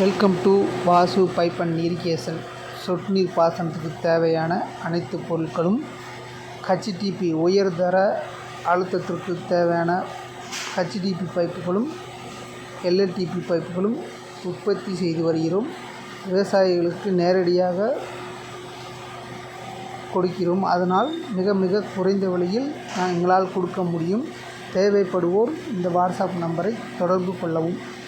Welcome to Vasu pipe and irrigation சொட்டு நீர் பாசனத்துக்கு தேவையான அனைத்து பொருட்களும் ஹச்டிபி உயர்தர அழுத்தத்திற்கு தேவையான ஹச்டிபி பைப்புகளும் எல்எல்டிபி பைப்புகளும் உற்பத்தி செய்து வருகிறோம். விவசாயிகளுக்கு நேரடியாக கொடுக்கிறோம். அதனால் மிக மிக குறைந்த விலையில் எங்களால் கொடுக்க முடியும். தேவைப்படுவோர் இந்த வாட்ஸ்அப் நம்பரை தொடர்பு கொள்ளவும்.